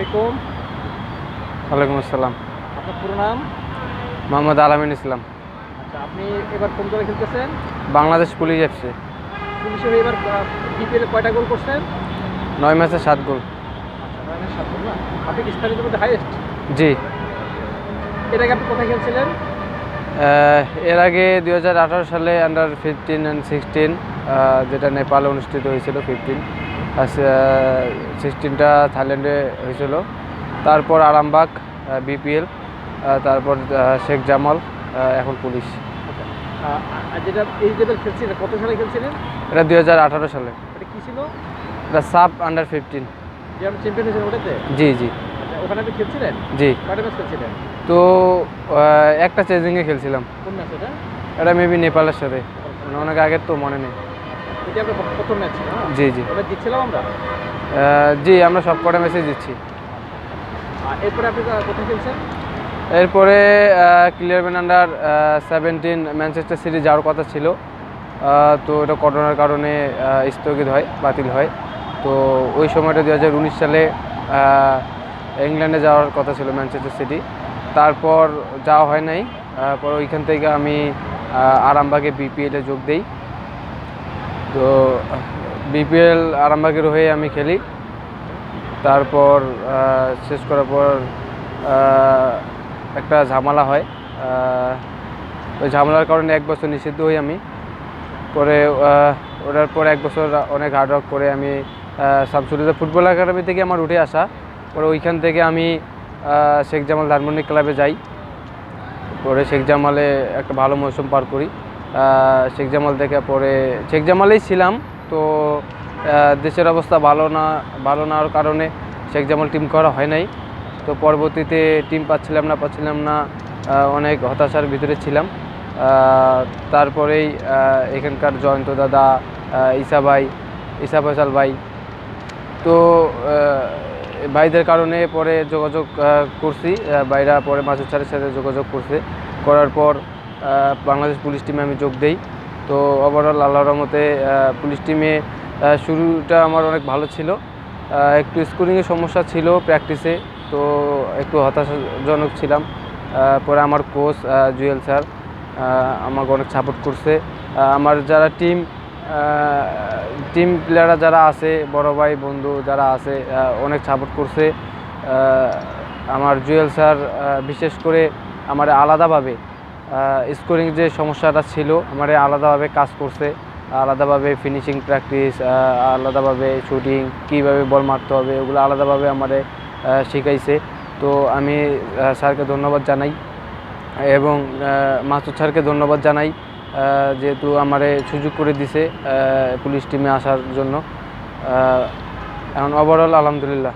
আলাইকুম। ওয়ালাইকুম আসসালাম। আপনার পুরো নাম? মোহাম্মদ আলামিন ইসলাম। আচ্ছা আপনি এবার কোন দলে খেলতেছেন? Bangladesh police FC. পুলিশ এবার বিপিএল কয়টা গোল করছেন? নয় ম্যাচে সাত গোল। আচ্ছা নয় সাত গোল না? আপনি কি স্থানীয় মধ্যে হাইয়েস্ট জি। এর আগে আপনি কোথায় খেলছিলেন? এর আগে দুই হাজার আঠারো সালে আন্ডার ফিফটিন অ্যান্ড সিক্সটিন যেটা নেপালে অনুষ্ঠিত হয়েছিল ফিফটিন সিক্সটিনটা থাইল্যান্ডে হয়েছিল। তারপর আরামবাগ বিপিএল তারপর শেখ জামাল এখন পুলিশ। যেটা এই লেভেল খেলছিলেন কত সালে খেলছিলেন? এটা দু হাজার আঠারো সালে। এটা কি ছিল? এটা সাব আন্ডার ফিফটিন চ্যাম্পিয়ন হয়েছেন ওটাতে? জি জি। আচ্ছা ওখানে আপনি খেলছিলেন? জি। কয়টা ম্যাচ খেলছিলেন? তো একটা চেজিংয়ে খেলছিলাম। কোন ম্যাচ এটা? এটা মেবি নেপালের সাথে। মানে অনেক আগের তো মনে নেই। জি জি। আমরা? জি আমরা সব কটা ম্যাচে জিতছি আর এরপরে আপনি কোথায় খেলছেন? এরপরে clear man under seventeen Manchester City যাওয়ার কথা ছিল। তো এটা করোনার কারণে স্থগিত হয় বাতিল হয়। তো ওই সময়টা দু হাজার উনিশ সালে ইংল্যান্ডে যাওয়ার কথা ছিল ম্যানচেস্টার সিটি তারপর যাওয়া হয় নাই। পর ওইখান থেকে আমি আরামবাগে বিপিএলে যোগ দিই। তো বিপিএল আরামবাগের হয়ে আমি খেলি। তারপর শেষ করার পর একটা ঝামেলা হয়। ওই ঝামেলার কারণে এক বছর নিষিদ্ধ হই আমি। পরে ওটার পর এক বছর অনেক হার্ডওয়ার্ক করে আমি সাবসুরিতে ফুটবল একাডেমি থেকে আমার উঠে আসা। পরে ওইখান থেকে আমি শেখ জামাল ধানমন্ডি ক্লাবে যাই। পরে শেখ জামালে একটা ভালো মৌসুম পার করি। শেখ জামাল থেকে পরে, শেখ জামালেই ছিলাম, তো দেশের অবস্থা ভালো না ভালো না কারণে শেখ জামাল টিম করা হয় নাই। তো পরবর্তীতে টিম পাচ্ছিলাম না পাচ্ছিলাম না অনেক হতাশার ভিতরে ছিলাম। তারপরেই এখানকার জয়ন্ত দাদা ঈসা ভাই ঈসা ফয়সাল ভাই। তো ভাইদের কারণে পরে যোগাযোগ করছি ভাইরা পরে মাসুদ স্যারের সাথে যোগাযোগ করছে। করার পর বাংলাদেশ পুলিশ টিমে আমি যোগ দেই। তো ওভারঅল আল্লাহ রহমতে পুলিশ টিমে শুরুটা আমার অনেক ভালো ছিল। একটু স্কোরিংয়ের সমস্যা ছিল প্র্যাকটিসে তো একটু হতাশাজনক ছিলাম। পরে আমার কোচ জুয়েল স্যার আমাকে অনেক সাপোর্ট করছে। আমার যারা টিম টিম প্লেয়াররা যারা আছে, বড় ভাই, বন্ধু যারা আছে অনেক সাপোর্ট করছে। আমার জুয়েল স্যার বিশেষ করে আমার আলাদাভাবে স্কোরিং যে সমস্যাটা ছিল, আমার আলাদাভাবে কাজ করছে, আলাদাভাবে ফিনিশিং প্র্যাকটিস আলাদাভাবে শুটিং কীভাবে বল মারতে হবে, ওগুলো আলাদাভাবে আমার শিখাইছে। তো আমি স্যারকে ধন্যবাদ জানাই এবং মাসুদ স্যারকে ধন্যবাদ জানাই যেহেতু আমারে সুযোগ করে দিছে পুলিশ টিমে আসার জন্য। এখন ওভারঅল আলহামদুলিল্লাহ।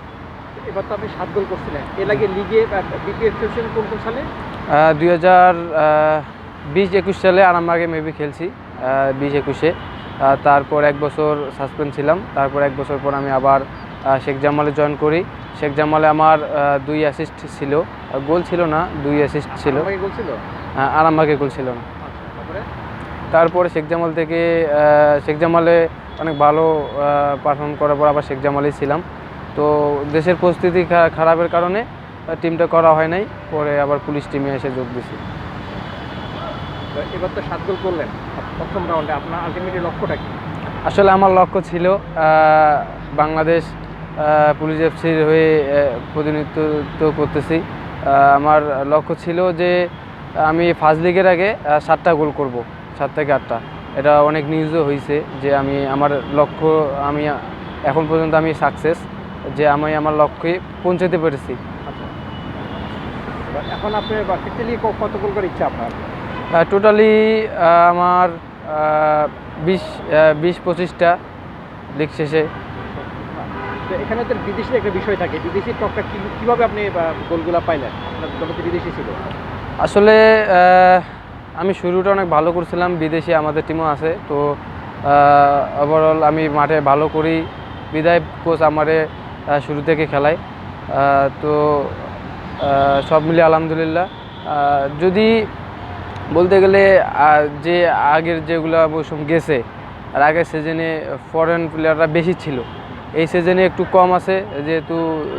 এবার তো আপনি সাত গোল করছিলেন। এর আগে লিগে সালে? দুই হাজার বিশ একুশ সালে আরামবাগে মেবি খেলছি বিশ একুশে। তারপর এক বছর সাসপেন্ড ছিলাম। তারপর এক বছর পর আমি আবার শেখ জামালে জয়েন করি। শেখ জামালে আমার দুই অ্যাসিস্ট ছিল। গোল ছিল না দুই অ্যাসিস্ট ছিল। আরামবাগে গোল ছিল? না। আচ্ছা তারপরে? শেখ জামাল থেকে শেখ জামালে অনেক ভালো পারফর্ম করার পর আবার শেখ জামালেই ছিলাম। তো দেশের পরিস্থিতি খারাপের কারণে টিমটা করা হয় নাই পরে আবার পুলিশ টিমে এসে যোগ দিছি। এবার তো সাত গোল করলেন। প্রথম রাউন্ডে আপনার আলটিমেটলি লক্ষ্যটা কি? আসলে আমার লক্ষ্য ছিল বাংলাদেশ পুলিশ এফসির হয়ে প্রতিনিধিত্ব করতেছি। আমার লক্ষ্য ছিল যে আমি ফার্স্ট লিগের আগে সাতটা গোল করব সাত থেকে আটটা। এটা অনেক নিউজও হয়েছে যে আমি আমার লক্ষ্য আমি এখন পর্যন্ত আমি সাকসেস যে আমি আমার লক্ষ্যে পৌঁছাতে পেরেছি। এখন আপনি ফিফটিলি কত গোল করে ইচ্ছা আপনার? টোটালি আমার বিশ বিশ পঁচিশটা লিগ শেষে। এখানে তো বিদেশি একটা বিষয় থাকে। বিদেশি টকটা কি- কীভাবে আপনি গোলগুলা পাইলেন? আপনার বিদেশি ছিল। আসলে আমি শুরুটা অনেক ভালো করছিলাম। বিদেশি আমাদের টিমও আছে। তো ওভারঅল আমি মাঠে ভালো করি। বিদায় কোচ আমারে শুরু থেকে খেলায়। তো সব মিলিয়ে আলহামদুলিল্লাহ। যদি বলতে গেলে যে আগের যেগুলো মৌসুম গেছে আর আগের সিজনে ফরেন প্লেয়াররা বেশি ছিল এই সিজনে একটু কম আছে যেহেতু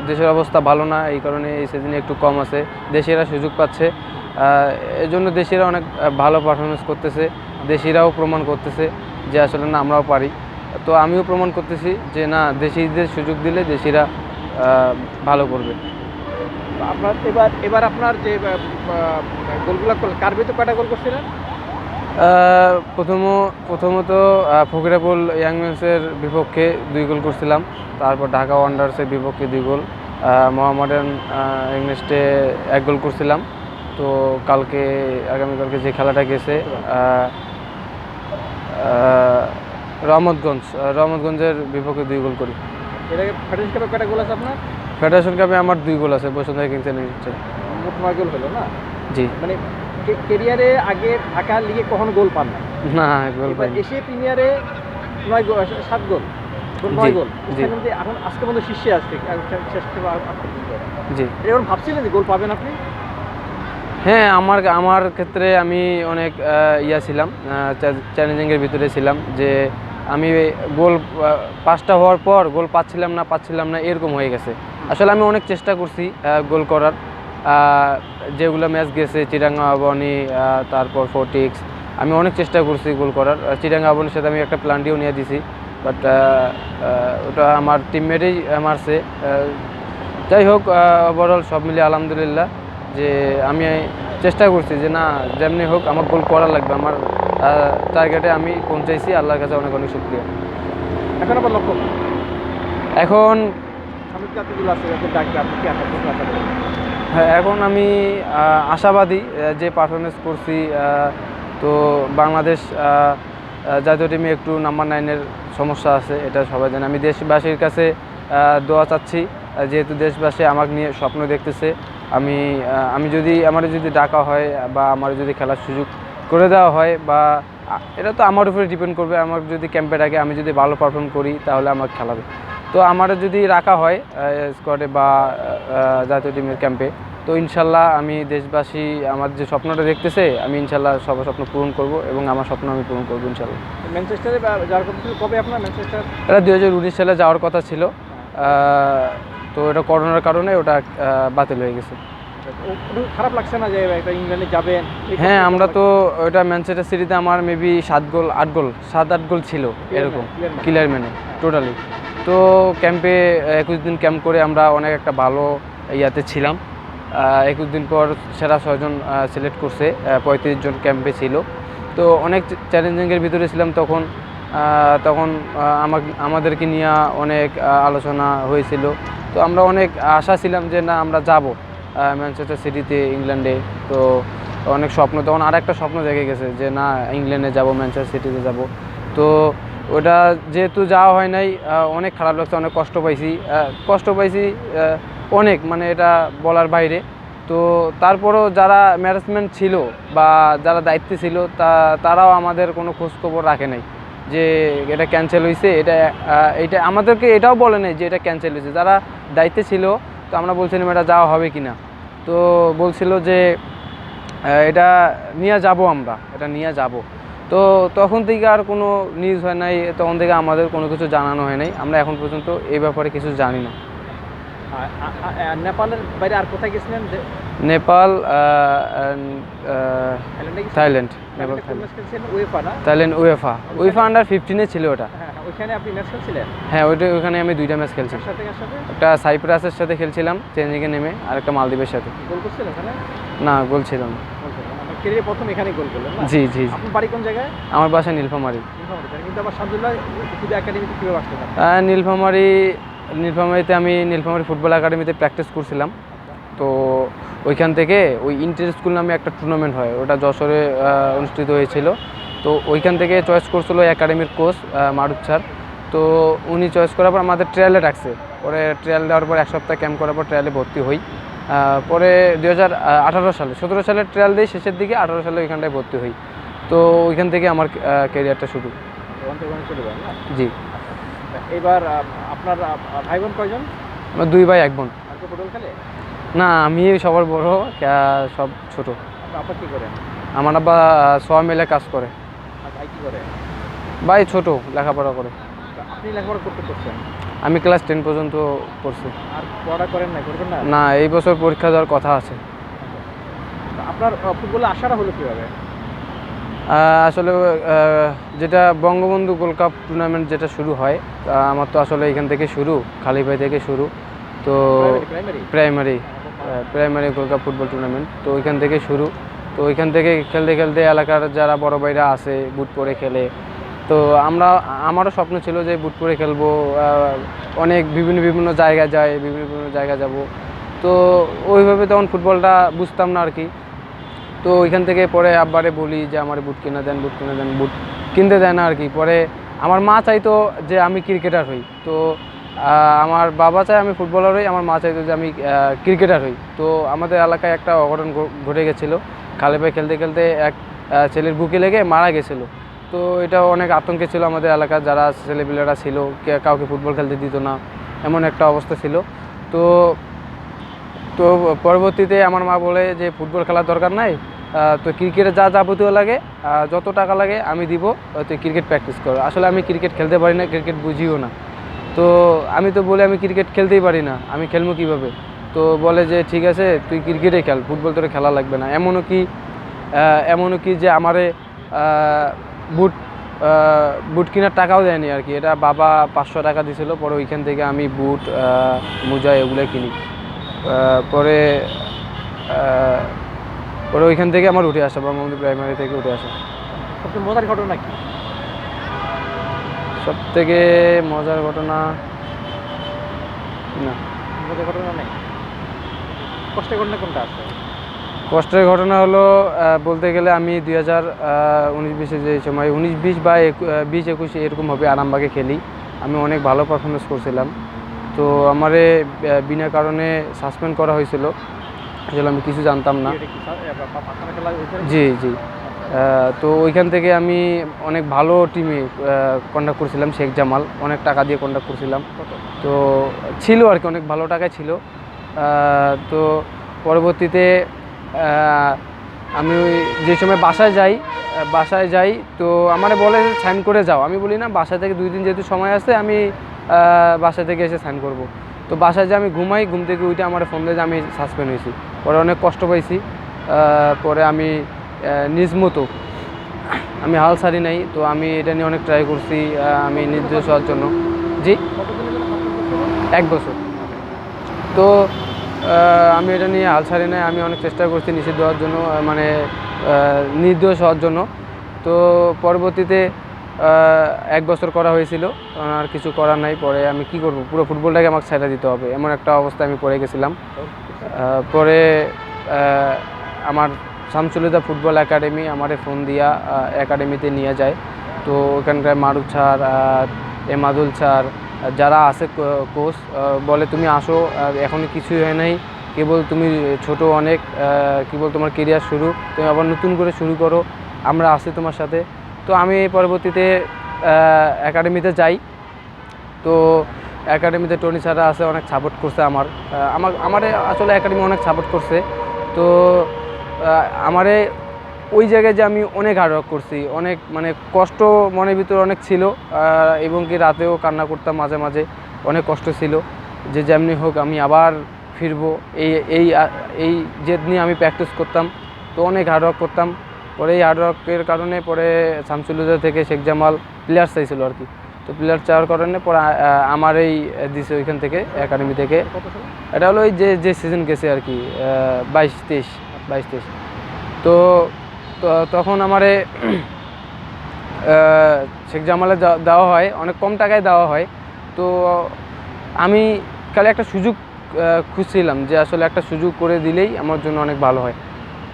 দেশের অবস্থা ভালো না এই কারণে এই সিজনে একটু কম আছে দেশেরা সুযোগ পাচ্ছে। আহ, এই জন্য দেশিরা অনেক ভালো পারফরমেন্স করতেছে দেশিরাও প্রমাণ করতেছে যে আসলে না আমরাও পারি। তো আমিও প্রমাণ করতেছি যে না দেশিদের সুযোগ দিলে দেশিরা ভালো করবে। আপনার এবার এবার আপনার যে গোলগুলো করলেন কার্বিতে কয়টা গোল করছিলেন? প্রথম প্রথমত ফকিরাপুল ইয়াংম্যান্সের বিপক্ষে দুই গোল করছিলাম। তারপর ঢাকা ওয়ান্ডার্সের বিপক্ষে দুই গোল। মোহামেডান ইংলিশে এক গোল করছিলাম। তো কালকে আগামীকালকে যে খেলাটা গেছে রহমতগঞ্জ রহমতগঞ্জের বিপক্ষে দুই গোল করি। ফেডারেশন কয়টা গোল আছে আপনার? ফেডারেশন কাপে আমার দুই গোল আছে বসুন্ধরা কিংস ইলেভেন মোট নয় গোল হলো না? জি। মানে কেরিয়ারে আগে ঢাকা লিগে কখনো গোল পান না না গোল এবার পাইনি। এশিয়া প্রিমিয়ারে নয় গোল সাত গোল। নয় গোল। জি। এখানে আজকে পর্যন্ত শীর্ষে আসছে শেষ থেকে। জি। এরকম ভাবছিলেন যে গোল পাবেন আপনি? হ্যাঁ আমার আমার ক্ষেত্রে আমি অনেক ইয়া ছিলাম চ্যালেঞ্জিংয়ের ভিতরে ছিলাম যে আমি গোল পাঁচটা হওয়ার পর গোল পাচ্ছিলাম না পাচ্ছিলাম না এরকম হয়ে গেছে। আসলে আমি অনেক চেষ্টা করছি গোল করার। যেগুলো ম্যাচ গেছে চিরাঙ্গা আবাহনী তারপর ফোর্টিক্স আমি অনেক চেষ্টা করছি গোল করার। চিরাঙ্গা আবাহনীর সাথে আমি একটা প্ল্যান্টিও নিয়ে দিছি বাট ওটা আমার টিমমেটেই মারছে। যাই হোক ওভারঅল সব মিলিয়ে আলহামদুলিল্লাহ যে আমি চেষ্টা করছি যে না যেমনি হোক আমার গোল করা লাগবে। আমার টার্গেটে আমি পৌঁছাইছি। আল্লাহর কাছে অনেক অনেক শুক্রিয়া। এখন আবার লক্ষ্য? এখন হ্যাঁ এখন আমি আশাবাদী যে পারফরমেন্স করছি তো বাংলাদেশ জাতীয় টিমে একটু নাম্বার নাইনের সমস্যা আছে, এটা সবাই জানে। আমি দেশবাসীর কাছে দোয়া চাচ্ছি যেহেতু দেশবাসী আমাকে নিয়ে স্বপ্ন দেখতেছে, আমি আমি যদি, আমার যদি ডাকা হয় বা আমার যদি খেলার সুযোগ করে দেওয়া হয় বা এটা তো আমার উপরে ডিপেন্ড করবে। আমার যদি ক্যাম্পে ডাকে আমি যদি ভালো পারফর্ম করি, তাহলে আমাকে খেলাবে তো আমার যদি রাখা হয় স্কোয়াডে বা জাতীয় টিমের ক্যাম্পে তো ইনশাল্লাহ আমি দেশবাসী আমার যে স্বপ্নটা দেখতেছে আমি ইনশাল্লাহ সবার স্বপ্ন পূরণ করব এবং আমার স্বপ্ন আমি পূরণ করব ইনশাল্লাহ। ম্যানচেস্টারে কথা ছিল কবে আপনার ম্যানচেস্টার এটা দুই হাজার উনিশ সালে যাওয়ার কথা ছিল। তো এটা করোনার কারণে ওটা বাতিল হয়ে গেছে। খারাপ লাগছে না যে একটা ইংল্যান্ডে যাবেন? হ্যাঁ আমরা তো ওটা ম্যানচেস্টার সিটিতে আমার মেবি সাত গোল আট গোল সাত আট গোল ছিল এরকম. ক্লিয়ার ম্যানে টোটালি তো ক্যাম্পে একুশ দিন ক্যাম্প করে আমরা অনেক একটা ভালো ইয়াতে ছিলাম। একুশ দিন পর সেরা ছয়জন সিলেক্ট করছে পঁয়ত্রিশ জন ক্যাম্পে ছিল। তো অনেক চ্যালেঞ্জিংয়ের ভিতরে ছিলাম তখন তখন আমাকে, আমাদেরকে নিয়ে অনেক আলোচনা হয়েছিল। তো আমরা অনেক আশা ছিলাম যে না, আমরা যাব ম্যানচেস্টার সিটিতে ইংল্যান্ডে তো অনেক স্বপ্ন, তখন আর একটা স্বপ্ন জেগে গেছে যে না ইংল্যান্ডে যাব ম্যানচেস্টার সিটিতে যাব। তো ওটা যেহেতু যাওয়া হয় নাই অনেক খারাপ লাগছে, অনেক কষ্ট পাইছি। কষ্ট পাইছি অনেক মানে এটা বলার বাইরে। তো তারপরও যারা ম্যানেজমেন্ট ছিল বা যারা দায়িত্বে ছিল, তা, তারাও আমাদের কোনো খোঁজখবর রাখে নাই যে এটা ক্যান্সেল হয়েছে এটা এটা আমাদেরকে এটাও বলে নাই যে এটা ক্যান্সেল হয়েছে যারা দায়িত্বে ছিল, তো আমরা বলছিলাম এটা যাওয়া হবে কি না তো বলছিল যে এটা নিয়ে যাব আমরা, এটা নিয়ে যাব। তো তখন থেকে আর কোনো নিউজ হয় নাই তখন থেকে আমাদের কোনো কিছু জানানো হয় নাই। আমরা এখন পর্যন্ত এই ব্যাপারে কিছু জানি না। নেপালের বাইরে আর কোথায় গেছিলেন নেপাল থাইল্যান্ডে Nepal Thailand UEFA UEFA UEFA under ফিফটিনে ছিল ওটা। হ্যাঁ হ্যাঁ, হ্যাঁ ওইটা ওখানে আমি দুইটা ম্যাচ খেলছি। একটা সাইপ্রাসের সাথে খেলছিলাম চেঞ্জিংয়ে নেমে আর একটা মালদ্বীপের সাথে। না গোল ছিল না। ক্যারিয়ার প্রথম এখানেই গোল করলেন জি জি। আপনার বাড়ি কোন জায়গায়? আমার বাসা নীলফামারি। কিন্তু আবার শামদুল্লাহ খুদে একাডেমিতে কীভাবে আসতে নীলফামারি নীলফামারিতে আমি নীলফামারি ফুটবল একাডেমিতে প্র্যাকটিস করছিলাম। তো ওইখান থেকে ওই ইন্টার স্কুল নামে একটা টুর্নামেন্ট হয় ওটা যশোরে অনুষ্ঠিত হয়েছিল। তো ওইখান থেকে চয়েস করছিল একাডেমির কোচ মারুত স্যার। তো উনি চয়েস করার পর আমাদের ট্রায়ালে ডাকছে। পরে ট্রায়াল দেওয়ার পর এক সপ্তাহ ক্যাম্প করার পর ট্রায়ালে ভর্তি হই। পরে দুই হাজার আঠারো সালে সতেরো সালে ট্রায়াল দিই শেষের দিকে আঠারো সালে ওইখানটায় ভর্তি হই। তো ওইখান থেকে আমার ক্যারিয়ারটা শুরু। জি। এবার আপনার ভাই বোন কয়জন? আমার দুই ভাই এক বোন। না আমি সবার বড় সব ছোট। করেন? আমার আব্বা সবাই মিলে কাজ করে। ভাই কী করে? ভাই ছোট লেখাপড়া করে। আপনি লেখাপড়া করতে করছেন? আমি ক্লাস টেন পর্যন্ত পড়ছি। আর পড়া করেন না করবেন না? না এই বছর পরীক্ষা দেওয়ার কথা আছে। তো আপনার ফুটবলে আসাটা হলো কীভাবে? আসলে যেটা বঙ্গবন্ধু গোল্ড কাপ টুর্নামেন্ট যেটা শুরু হয় আহ, আমার তো আসলে এখান থেকে শুরু খালিপাই থেকে শুরু। তো primary primary primary gold cup football tournament তো ওইখান থেকে শুরু। তো ওইখান থেকে খেলতে খেলতে এলাকার যারা বড় ভাইরা আছে বুট পরে খেলে তো আমরা, আমারও স্বপ্ন ছিল যে বুট পরে খেলব অনেক বিভিন্ন বিভিন্ন জায়গায় যায় বিভিন্ন বিভিন্ন জায়গায় যাব। তো ওইভাবে তখন ফুটবলটা বুঝতাম না আর কি তো ওইখান থেকে পরে আব্বারে বলি যে, আমার বুট কিনে দেন, বুট কিনে দেন, বুট কিনতে দেয় না আর কি পরে আমার মা চাইতো যে, আমি ক্রিকেটার হই। তো আমার বাবা চায় আমি ফুটবলার হই, আমার মা চাইতো যে, আমি ক্রিকেটার হই। তো আমাদের এলাকায় একটা অঘটন ঘটে গেছিল। খালে পায়ে খেলতে খেলতে এক ছেলের বুকে লেগে মারা গেছিল। তো এটা অনেক আতঙ্কে ছিল আমাদের এলাকার, যারা ছেলেপিলেরা ছিল কাউকে ফুটবল খেলতে দিত না, এমন একটা অবস্থা ছিল। তো তো পরবর্তীতে আমার মা বলে যে, ফুটবল খেলার দরকার নাই তো ক্রিকেটে যা যাবতীয় লাগে যত টাকা লাগে আমি দিব তুই ক্রিকেট প্র্যাকটিস করো। আসলে আমি ক্রিকেট খেলতে পারি না, ক্রিকেট বুঝিও না। তো আমি তো বলে, আমি ক্রিকেট খেলতেই পারি না, আমি খেলব কীভাবে? তো বলে যে, ঠিক আছে, তুই ক্রিকেটে খেল, ফুটবল তোর খেলা লাগবে না। এমনও কি এমনও কি যে আমারে বুট বুট কেনার টাকাও দেয়নি আর কি। এটা বাবা পাঁচশো টাকা দিছিল পরে ওইখান থেকে আমি বুট মোজা এগুলো কিনি। পরে পরে ওইখান থেকে আমার উঠে আসা বঙ্গবন্ধু প্রাইমারি থেকে উঠে আসা। সবচেয়ে মজার ঘটনা কি? সব থেকে মজার ঘটনা? না। মজার ঘটনা নেই। কষ্টের ঘটনা কোনটা আছে? কষ্টের ঘটনা হলো বলতে গেলে আমি দুই হাজার উনিশ বিশে যে সময়, উনিশ বিশ বা বিশ একুশে এরকম হবে আরামবাগে খেলি। আমি অনেক ভালো পারফরমেন্স করছিলাম। তো আমারে বিনা কারণে সাসপেন্ড করা হয়েছিল। আসলে আমি কিছু জানতাম না। জি জি। তো ওইখান থেকে আমি অনেক ভালো টিমে কন্ডাক্ট করছিলাম, শেখ জামাল। অনেক টাকা দিয়ে কন্ডাক্ট করছিলাম। তো ছিল আর কি, অনেক ভালো টাকা ছিল। তো পরবর্তীতে আমি যে সময় বাসায় যাই বাসায় যাই, তো আমারে বলে সাইন করে যাও। আমি বলি, না বাসা থেকে দুই দিন যেহেতু সময় আছে, আমি বাসা থেকে এসে সাইন করব। তো বাসায় যে আমি ঘুমাই, ঘুম থেকে উঠে আমার ফোন দিয়ে আমি সাসপেন্ড হয়েছি। পরে অনেক কষ্ট পাইছি। পরে আমি নিজ মতো, আমি হাল ছাড়ি নাই, তো আমি এটা নিয়ে অনেক ট্রাই করছি আমি নির্দেশ হওয়ার জন্য। জি? এক বছর। তো আমি এটা নিয়ে হাল ছাড়ি নাই। আমি অনেক চেষ্টা করছি নিষিদ্ধ হওয়ার জন্য মানে নির্দোষ হওয়ার জন্য। তো পরবর্তীতে এক বছর করা হয়েছিল। আর কিছু করার নাই। পরে আমি কি করব? পুরো ফুটবলটাকে আমাকে ছেড়ে দিতে হবে। এমন একটা অবস্থায় আমি পড়ে গেছিলাম। পরে আমার শামসুলিদা ফুটবল একাডেমি আমারে ফোন দিয়া একাডেমিতে নিয়ে যায়। তো ওখানকার মারুফ স্যার এমাদুল স্যার যারা আছে কোচ বলে তুমি আসো, আর এখনও কিছুই হয় নাই। কেবল তুমি ছোট অনেক কেবল তোমার কেরিয়ার শুরু, তুমি আবার নতুন করে শুরু করো, আমরা আসি তোমার সাথে। তো আমি পরবর্তীতে একাডেমিতে যাই। তো একাডেমিতে টনি স্যাররা আছে, অনেক সাপোর্ট করছে আমার। আমার, আমারে আসলে একাডেমি অনেক সাপোর্ট করছে। তো আমারে ওই জায়গায় যে আমি অনেক হার্ডওয়ার্ক করছি অনেক মানে কষ্ট মনের ভিতরে অনেক ছিল এবং কি রাতেও কান্না করতাম মাঝে মাঝে অনেক কষ্ট ছিল। যে যেমনি হোক আমি আবার ফিরবো এই এই এই জেদ নিয়ে আমি প্র্যাকটিস করতাম তো অনেক হার্ডওয়ার্ক করতাম। পরে এই হার্ডওয়ার্কের কারণে পরে শামসুলুদা থেকে শেখ জামাল প্লেয়ার চাইছিল আর কি। তো প্লেয়ার চাওয়ার কারণে পরে আমার এই দিছে ওইখান থেকে একাডেমি থেকে। এটা হলো ওই যে যে সিজন গেছে আর কি বাইশ তেইশ বাইশ তেইশ। তো তো- তখন আমারে শেখ জামালে দেওয়া হয়, অনেক কম টাকায় দেওয়া হয়। তো আমি কালে একটা সুযোগ খুঁজছিলাম যে আসলে একটা সুযোগ করে দিলেই আমার জন্য অনেক ভালো হয়।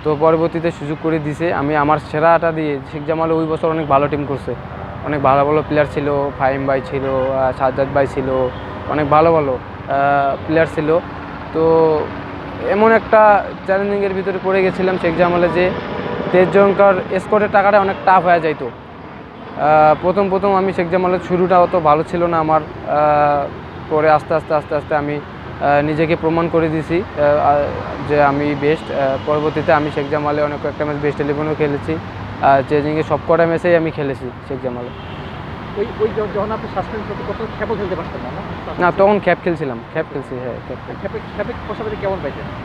তো পরবর্তীতে সুযোগ করে দিছে। আমি আমার সেরাটা দিয়ে, শেখ জামাল ওই বছর অনেক ভালো টিম করছে। অনেক ভালো ভালো প্লেয়ার ছিল, ফাহিম ভাই ছিল সাজ্জাদ ভাই ছিল, অনেক ভালো ভালো প্লেয়ার ছিল। তো এমন একটা চ্যালেঞ্জিংয়ের ভিতরে পড়ে গেছিলাম শেখ জামালে যে তেজ জয়ঙ্কর স্কোরের টাকাটা অনেক টাফ হয়ে যাইতো। প্রথম প্রথম আমি শেখ জামালের শুরুটা অত ভালো ছিল না আমার পরে আস্তে আস্তে আস্তে আস্তে আমি নিজেকে প্রমাণ করে দিছি যে আমি বেস্ট পরবর্তীতে আমি শেখ জামালে অনেক একটা ম্যাচ বেস্ট ইলেভেনও খেলেছি চেজিংয়ে সব কটা ম্যাচেই আমি খেলেছি শেখ জামালে। না তখন খ্যাপ খেলছিলাম খ্যাপ খেলছি হ্যাঁ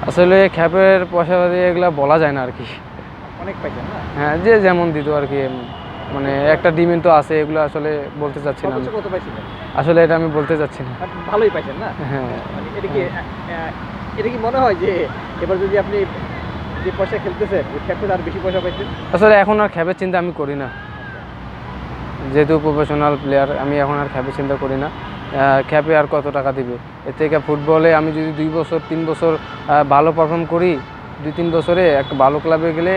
আসলে খ্যাপের পয়সা এগুলা বলা যায় না আর কি। অনেক পাইছেন না? হ্যাঁ যে যেমন দিত আর কি মানে একটা ডিমেন্ট তো আছে এগুলো আসলে বলতে চাচ্ছি না কত পাইছিলেন? আসলে এটা আমি বলতে চাচ্ছি না। ভালোই পাইছেন না? হ্যাঁ। মানে এটা কি এটা কি মনে হয় যে এবার যদি আপনি যে পয়সা খেলতেছেন খেপে আর বেশি পয়সা পাইছেন? আসলে এখন আর খ্যাপের চিন্তা আমি করি না। যেহেতু প্রফেশনাল প্লেয়ার আমি এখন আর খ্যাপের চিন্তা করি না। খ্যাপে আর কত টাকা দিবে? এর থেকে ফুটবলে আমি যদি দুই বছর তিন বছর ভালো পারফর্ম করি দুই তিন বছরে একটা ভালো ক্লাবে গেলে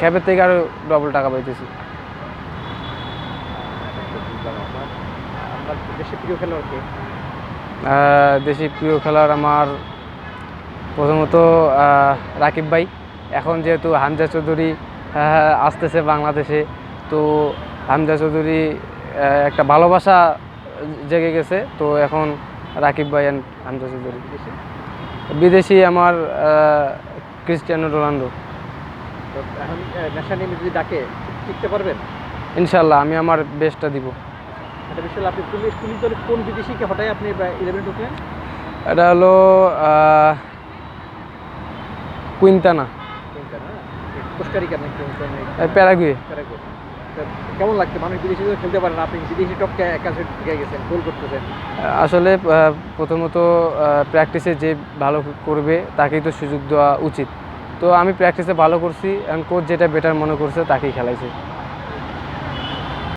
ক্যাবের থেকে আরও ডবল টাকা পাইতেছি। দেশে প্রিয় খেলোয়াড় কে? দেশি প্রিয় খেলার আমার প্রথমত রাকিব ভাই। এখন যেহেতু হামজা চৌধুরী আসতেছে বাংলাদেশে তো হামজা চৌধুরী একটা ভালোবাসা জেগে গেছে। তো এখন রাকিব ভাই অ্যান্ড হামজা চৌধুরী। বিদেশি? আমার ক্রিস্টিয়ানো রোনাল্ডো তো এখন নেশা যদি ডাকে শিখতে পারবেন? ইনশাল্লাহ আমি আমার বেস্টটা দিব। এটা বিষয়ে আপনি পুলিশ পুলিশ দলে কোন বিদেশিকে হঠাৎ আপনি ইলেভেন ঢুকলেন? এটা হলো কুইন্তানা নাকি প্যারাগুয়ে। প্যারাগুয়ে। কেমন লাগছে? মানুষ বিদেশি তো খেলতে পারেন আপনি বিদেশি টপকে একা ঢুকে গেছেন, গোল করতেছেন। আসলে প্রথমত প্র্যাকটিসে যে ভালো করবে, তাকেই তো সুযোগ দেওয়া উচিত। তো আমি প্র্যাকটিসে ভালো করছি এবং কোচ যেটা বেটার মনে করছে, তাকেই খেলাইছে।